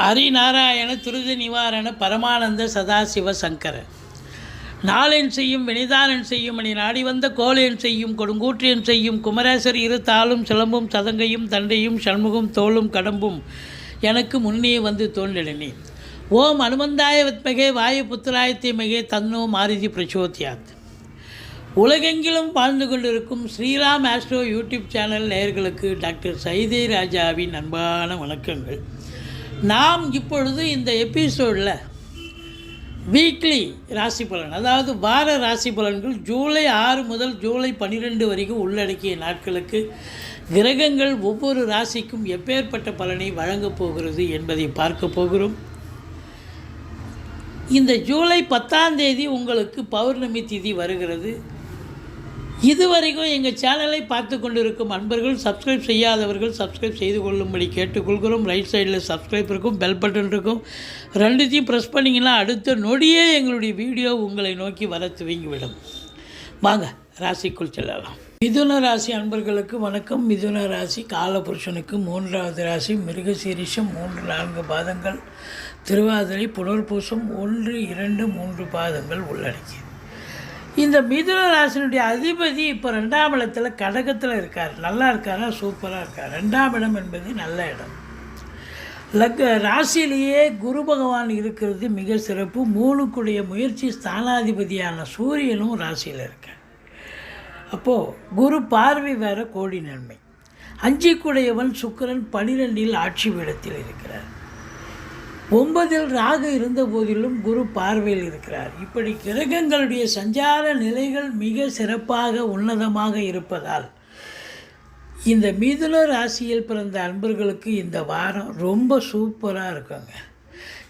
ஹரிநாராயண துருதி நிவாரண பரமானந்த சதாசிவ சங்கர. நாளென் செய்யும் வினைதானன் செய்யும் அணி நாடி வந்த கோலேன் செய்யும் கொடுங்கூற்றியன் செய்யும் குமரேசர் இரு தாளும் சிலம்பும் சதங்கையும் தண்டையும் சண்முகம் தோளும் கடம்பும் எனக்கு முன்னே வந்து தோன்றினே ஓம் அனுமந்தாய வித்மகே வாயு புத்திராயத்தை மகே தன்னோ மாருதி பிரச்சோத்தியாத் உலகெங்கிலும் வாழ்ந்து கொண்டிருக்கும் ஸ்ரீராம் ஆஸ்ட்ரோ யூடியூப் சேனல் நேயர்களுக்கு டாக்டர் சைதே ராஜாவின் அன்பான வணக்கங்கள். நாம் இப்பொழுது இந்த எபிசோடில் வீக்லி ராசி பலன் அதாவது வார ராசி பலன்கள் ஜூலை ஆறு முதல் ஜூலை பன்னிரெண்டு வரைக்கும் உள்ளடக்கிய நாட்களுக்கு கிரகங்கள் ஒவ்வொரு ராசிக்கும் எப்பேற்பட்ட பலனை வழங்கப் போகிறது என்பதை பார்க்க போகிறோம். இந்த ஜூலை பத்தாம் தேதி உங்களுக்கு பௌர்ணமி திதி வருகிறது. இதுவரைக்கும் எங்கள் சேனலை பார்த்து கொண்டிருக்கும் அன்பர்கள் சப்ஸ்கிரைப் செய்யாதவர்கள் சப்ஸ்கிரைப் செய்து கொள்ளும்படி கேட்டுக்கொள்கிறோம். ரைட் சைடில் சப்ஸ்கிரைப் இருக்கும் பெல் பட்டன் இருக்கும். ரெண்டுத்தையும் ப்ரெஸ் பண்ணிங்கன்னா அடுத்த நொடியே எங்களுடைய வீடியோ உங்களை நோக்கி வர துவங்கிவிடும். வாங்க ராசிக்குள் செல்லலாம். மிதுன ராசி அன்பர்களுக்கு வணக்கம். மிதுன ராசி காலபுருஷனுக்கு மூன்றாவது ராசி. மிருகசீரிஷம் மூன்று நான்கு பாதங்கள். திருவாதிரை புனர்பூசம் ஒன்று இரண்டு மூன்று பாதங்கள் உள்ளடக்கியது. இந்த மிதுன ராசினுடைய அதிபதி இப்போ ரெண்டாம் இடத்துல கடகத்தில் இருக்கார். நல்லா இருக்காரா? சூப்பராக இருக்கார். ரெண்டாம் இடம் என்பது நல்ல இடம். லக்க ராசியிலேயே குரு பகவான் இருக்கிறது மிக சிறப்பு. மூணுக்குடைய முயற்சி ஸ்தானாதிபதியான சூரியனும் ராசியில் இருக்க அப்போது குரு பார்வை வேற கோடி நன்மை. அஞ்சிக்குடையவன் சுக்கிரன் பனிரெண்டில் ஆட்சி பீடத்தில் இருக்கிறார். ஒன்பதில் ராகு இருந்த போதிலும் குரு பார்வையில் இருக்கிறார். இப்படி கிரகங்களுடைய சஞ்சார நிலைகள் மிக சிறப்பாக உன்னதமாக இருப்பதால் இந்த மிதுன ராசியில் பிறந்த அன்பர்களுக்கு இந்த வாரம் ரொம்ப சூப்பராக இருக்குங்க.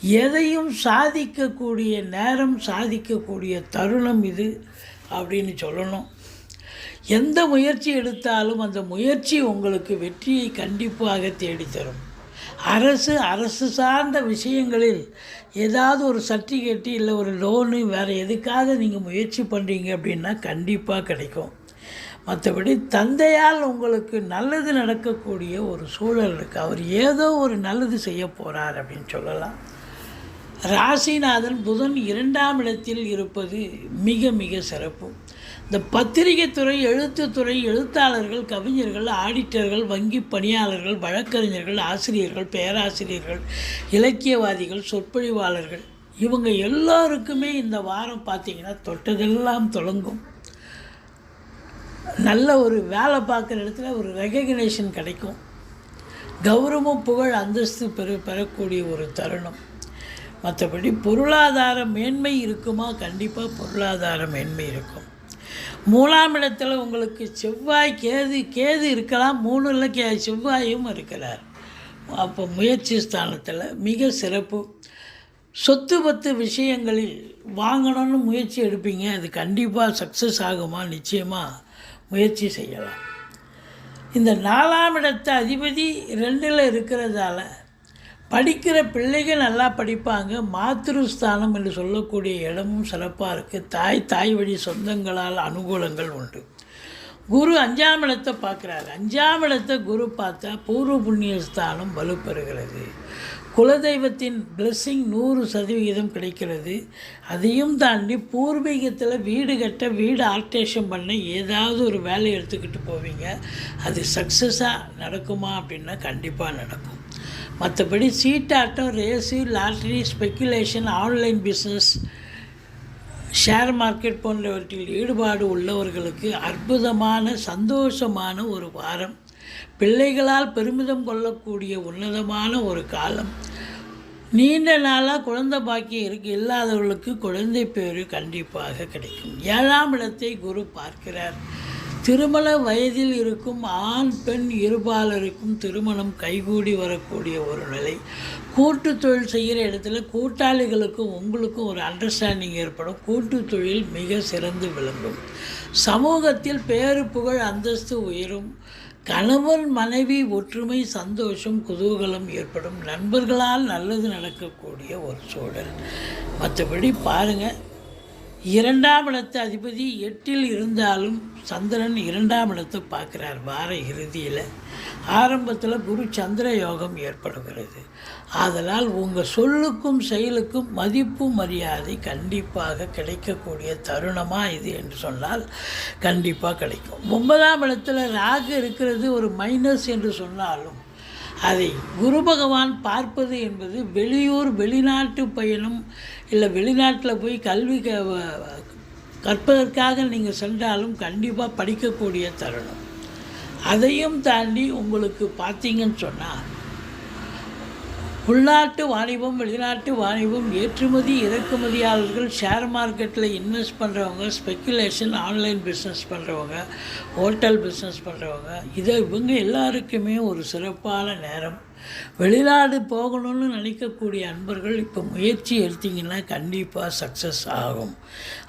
எதையும் சாதிக்கக்கூடிய நேரம் சாதிக்கக்கூடிய தருணம் இது அப்படின்னு சொல்லணும். எந்த முயற்சி எடுத்தாலும் அந்த முயற்சி உங்களுக்கு வெற்றியை கண்டிப்பாக தேடித்தரும். அரசு அரசு சார்ந்த விஷயங்களில் ஏதாவது ஒரு சர்டிஃபிகேட்டு இல்லை ஒரு லோனு வேறு எதுக்காக நீங்கள் முயற்சி பண்ணுறீங்க அப்படின்னா கண்டிப்பாக கிடைக்கும். மற்றபடி தந்தையால் உங்களுக்கு நல்லது நடக்கக்கூடிய ஒரு சூழல் இருக்குது அவர் ஏதோ ஒரு நல்லது செய்ய போகிறார் அப்படின்னு சொல்லலாம். ராசிநாதன் புதன் இரண்டாம் இடத்தில் இருப்பது மிக மிக சிறப்பு. இந்த பத்திரிகை துறை எழுத்துத்துறை எழுத்தாளர்கள் கவிஞர்கள் ஆடிட்டர்கள் வங்கி பணியாளர்கள் வழக்கறிஞர்கள் ஆசிரியர்கள் பேராசிரியர்கள் இலக்கியவாதிகள் சொற்பொழிவாளர்கள் இவங்க எல்லாருக்குமே இந்த வாரம் பார்த்திங்கன்னா தொட்டதெல்லாம் தொடங்கும் நல்ல ஒரு வேலை பார்க்குற இடத்துல ஒரு ரெகக்னேஷன் கிடைக்கும். கௌரவம் புகழ் அந்தஸ்து பெற பெறக்கூடிய ஒரு தருணம். மற்றபடி பொருளாதார மேன்மை இருக்குமா? கண்டிப்பாக பொருளாதார மேன்மை இருக்கும். மூணாம் இடத்துல உங்களுக்கு செவ்வாய் கேது கேது இருக்கலாம் மூணில் கே செவ்வாயும் இருக்கிறார். அப்போ முயற்சி ஸ்தானத்தில் மிக சிறப்பு. சொத்து பத்து விஷயங்களில் வாங்கணும்னு முயற்சி எடுப்பீங்க. அது கண்டிப்பாக சக்ஸஸ் ஆகுமா? நிச்சயமாக முயற்சி செய்யலாம். இந்த நாலாம் இடத்த அதிபதி ரெண்டில் இருக்கிறதால படிக்கிற பிள்ளைகள் நல்லா படிப்பாங்க. மாத்திருஸ்தானம் என்று சொல்லக்கூடிய இடமும் சிறப்பாக இருக்குது தாய் தாய் வழி சொந்தங்களால் அனுகூலங்கள் உண்டு. குரு அஞ்சாம் இடத்தை பார்க்குறாரு. அஞ்சாம் இடத்தை குரு பார்த்தா பூர்வ புண்ணிய ஸ்தானம் வலுப்பெறுகிறது. குலதெய்வத்தின் பிளெஸ்ஸிங் நூறு சதவிகிதம் கிடைக்கிறது. அதையும் தாண்டி பூர்வீகத்தில் வீடு கட்ட வீடு ஆல்ட்ரேஷன் பண்ண ஏதாவது ஒரு வேலையை எடுத்துக்கிட்டு போவீங்க. அது சக்ஸஸாக நடக்குமா அப்படின்னா கண்டிப்பாக நடக்கும். மற்றபடி சீட்டாட்டம் race lottery speculation online business share market போன்றவற்றில் ஈடுபாடு உள்ளவர்களுக்கு அற்புதமான சந்தோஷமான ஒரு வாரம். பிள்ளைகளால் பெருமிதம் கொள்ளக்கூடிய உன்னதமான ஒரு காலம். நீண்ட நாளாக குழந்தை பாக்கியம் இருக்கு இல்லாதவர்களுக்கு குழந்தை பேர் கண்டிப்பாக கிடைக்கும். ஏழாம் இடத்தை குரு பார்க்கிறார். திருமண வயதில் இருக்கும் ஆண் பெண் இருபாலருக்கும் திருமணம் கைகூடி வரக்கூடிய ஒரு நிலை. கூட்டு தொழில் செய்கிற இடத்துல கூட்டாளிகளுக்கும் உங்களுக்கும் ஒரு அண்டர்ஸ்டாண்டிங் ஏற்படும். கூட்டு தொழில் மிக சிறந்து விளங்கும். சமூகத்தில் பேரு புகழ் அந்தஸ்து உயரும். கணவன் மனைவி ஒற்றுமை சந்தோஷம் குதூகலம் ஏற்படும். நண்பர்களால் நல்லது நடக்கக்கூடிய ஒரு சூழல். மற்றபடி பாருங்கள் இரண்டாம் இடத்து அதிபதி எட்டில் இருந்தாலும் சந்திரன் இரண்டாம் இடத்தை பார்க்குறார் வார இறுதியில். ஆரம்பத்தில் குரு சந்திர யோகம் ஏற்படுகிறது. ஆதலால் உங்கள் சொல்லுக்கும் செயலுக்கும் மதிப்பு மரியாதை கண்டிப்பாக கிடைக்கக்கூடிய தருணமாக இது என்று சொன்னால் கண்டிப்பாக கிடைக்கும். ஒன்பதாம் இடத்துல ராகு இருக்கிறது ஒரு மைனஸ் என்று சொன்னாலும் அதை குரு பகவான் பார்ப்பது என்பது வெளியூர் வெளிநாட்டு பயணம் இல்லை வெளிநாட்டில் போய் கல்வி க கற்பதற்காக நீங்கள் சென்றாலும் கண்டிப்பாக படிக்கக்கூடிய தருணம். அதையும் தாண்டி உங்களுக்கு பார்த்தீங்கன்னு சொன்னால் உள்நாட்டு வாணிபம் வெளிநாட்டு வாணிபம் ஏற்றுமதி இறக்குமதியாளர்கள் ஷேர் மார்க்கெட்டில் இன்வெஸ்ட் பண்ணுறவங்க ஸ்பெக்குலேஷன் ஆன்லைன் பிஸ்னஸ் பண்ணுறவங்க ஹோட்டல் பிஸ்னஸ் பண்ணுறவங்க இதை இவங்க எல்லாருக்குமே ஒரு சிறப்பான நேரம். வெளிநாடு போகணும்னு நினைக்கக்கூடிய அன்பர்கள் இப்போ முயற்சி எடுத்திங்கன்னா கண்டிப்பாக சக்ஸஸ் ஆகும்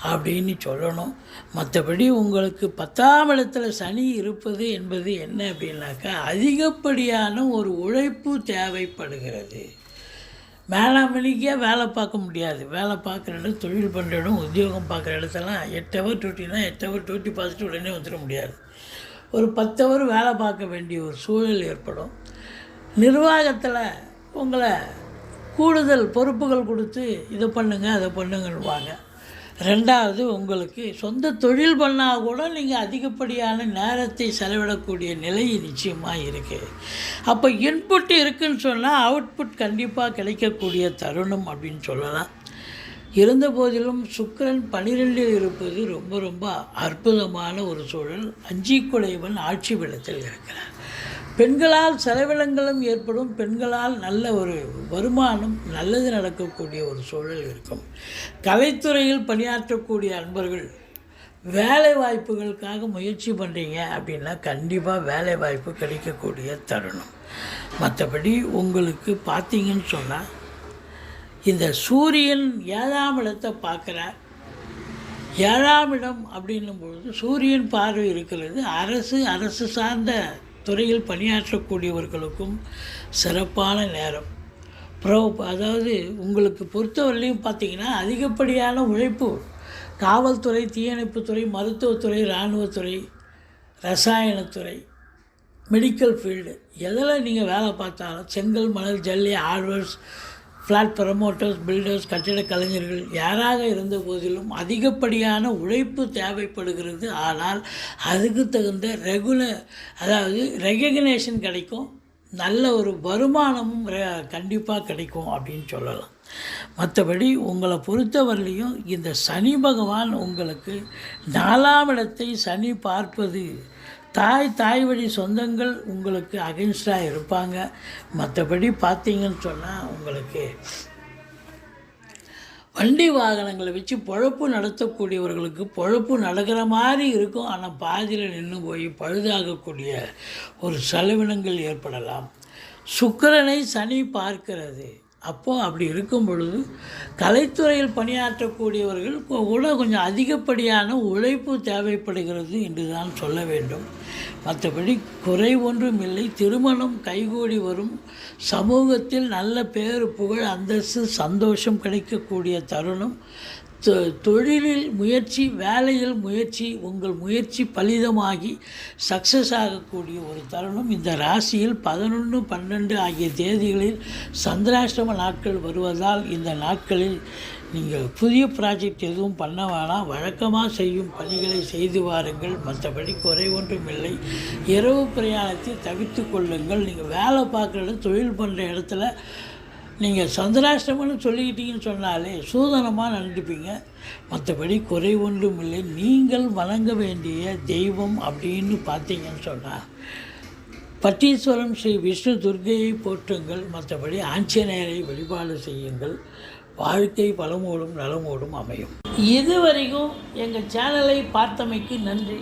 அப்படின்னு சொல்லணும். மற்றபடி உங்களுக்கு பத்தாம் இடத்துல சனி இருப்பது என்பது என்ன அப்படின்னாக்கா அதிகப்படியான ஒரு உழைப்பு தேவைப்படுகிறது. வேளாங்கண்ணிக்கே வேலை பார்க்க முடியாது. வேலை பார்க்குற இடம் தொழில் பண்ணுற இடம் உத்தியோகம் பார்க்குற இடத்தெல்லாம் எட்டு ஹவர் டியூட்டினா எட்டு ஹவர் டியூட்டி பார்த்துட்டு உடனே வந்துட முடியாது. ஒரு பத்து ஹவர் வேலை பார்க்க வேண்டிய ஒரு சூழல் ஏற்படும். நிர்வாகத்தில் உங்களை கூடுதல் பொறுப்புகள் கொடுத்து இதை பண்ணுங்கள் அதை பண்ணுங்கன்னுவாங்க. ரெண்டாவது உங்களுக்கு சொந்த தொழில் பண்ணால் கூட நீங்கள் அதிகப்படியான நேரத்தை செலவிடக்கூடிய நிலை நிச்சயமாக இருக்குது அப்போ இன்புட் இருக்குன்னு சொன்னால் அவுட்புட் கண்டிப்பாக கிடைக்கக்கூடிய தருணம் அப்படின்னு சொல்லலாம். இருந்த போதிலும் சுக்கிரன் பனிரெண்டில் இருப்பது ரொம்ப ரொம்ப அற்புதமான ஒரு சூழல். அஞ்சிக்குடையவன் ஆட்சி பலத்தில் இருக்கிறார். பெண்களால் செலவினங்களும் ஏற்படும் பெண்களால் நல்ல ஒரு வருமானம் நல்லது நடக்கக்கூடிய ஒரு சூழல் இருக்கும். கலைத்துறையில் பணியாற்றக்கூடிய அன்பர்கள் வேலை வாய்ப்புகளுக்காக முயற்சி பண்ணுறீங்க அப்படின்னா கண்டிப்பாக வேலை வாய்ப்பு கிடைக்கக்கூடிய தருணம். மற்றபடி உங்களுக்கு பார்த்தீங்கன்னு சொன்னால் இந்த சூரியன் ஏழாம் இடத்தை பார்க்குறார். ஏழாம் இடம் அப்படின்னும் பொழுது சூரியன் பார்வை இருக்கிறது அரசு அரசு சார்ந்த துறையில் பணியாற்றக்கூடியவர்களுக்கும் சிறப்பான நேரம். ப்ரோ அதாவது உங்களுக்கு பொறுத்தவரையிலையும் பார்த்தீங்கன்னா அதிகப்படியான உழைப்பு காவல்துறை தீயணைப்புத்துறை மருத்துவத்துறை இராணுவத்துறை ரசாயனத்துறை மெடிக்கல் ஃபீல்டு எதில் நீங்கள் வேலை பார்த்தாலும் செங்கல் மணல் ஜல்லி ஆர்வர்ஸ் ஃப்ளாட் ப்ரமோட்டர்ஸ் பில்டர்ஸ் கட்டிட கலைஞர்கள் யாராக இருந்த போதிலும் அதிகப்படியான உழைப்பு தேவைப்படுகிறது. ஆனால் அதுக்கு தகுந்த ரெகுலர் அதாவது ரெகக்னேஷன் கிடைக்கும். நல்ல ஒரு வருமானமும் கண்டிப்பாக கிடைக்கும் அப்படின்னு சொல்லலாம். மற்றபடி உங்களை பொறுத்தவரையிலையும் இந்த சனி பகவான் உங்களுக்கு நாலாம் இடத்தை சனி பார்ப்பது தாய் தாய் வழி சொந்தங்கள் உங்களுக்கு அகென்ஸ்டாக இருப்பாங்க. மற்றபடி பார்த்தீங்கன்னு சொன்னால் உங்களுக்கு வண்டி வாகனங்களை வச்சு பொழப்பு நடத்தக்கூடியவர்களுக்கு பொழப்பு நடக்கிற மாதிரி இருக்கும். ஆனால் பாதியில் நின்று போய் பழுதாகக்கூடிய ஒரு செலவினங்கள் ஏற்படலாம். சுக்கரனை சனி பார்க்கிறது. அப்போது அப்படி இருக்கும் பொழுது கலைத்துறையில் பணியாற்றக்கூடியவர்கள் கூட கொஞ்சம் அதிகப்படியான உழைப்பு தேவைப்படுகிறது என்று தான் சொல்ல வேண்டும். மற்றபடி குறை ஒன்றும் இல்லை. திருமணம் கைகூடி வரும். சமூகத்தில் நல்ல பேர் புகழ் அந்தஸ்து சந்தோஷம் கிடைக்கக்கூடிய தருணம். தொழிலில் முயற்சி வேலையில் முயற்சி உங்கள் முயற்சி பலிதமாகி சக்ஸஸ் ஆகக்கூடிய ஒரு தருணம். இந்த ராசியில் பதினொன்று பன்னெண்டு ஆகிய தேதிகளில் சந்திராஷ்டம நாட்கள் வருவதால் இந்த நாட்களில் நீங்கள் புதிய ப்ராஜெக்ட் எதுவும் பண்ண வேணாம். வழக்கமாக செய்யும் பணிகளை செய்து வாருங்கள். மற்றபடி குறை ஒன்றும் இல்லை. இரவு பிரயாணத்தை தவிர்த்து கொள்ளுங்கள். நீங்கள் வேலை பார்க்குற இடம் தொழில் பண்ணுற இடத்துல நீங்கள் சந்திராஷ்டமம்னு சொல்லிக்கிட்டீங்கன்னு சொன்னாலே சூதனமாக நடந்துப்பீங்க மற்றபடி குறை ஒன்றும் இல்லை. நீங்கள் வணங்க வேண்டிய தெய்வம் அப்படின்னு பார்த்தீங்கன்னு சொன்னால் பட்டீஸ்வரம் ஸ்ரீ விஷ்ணு துர்கையை போற்றுங்கள். மற்றபடி ஆஞ்சநேயரை வழிபாடு செய்யுங்கள். வாழ்க்கை பலமோடும் நலமோடும் அமையும். இதுவரைக்கும் எங்கள் சேனலை பார்த்தமைக்கு நன்றி.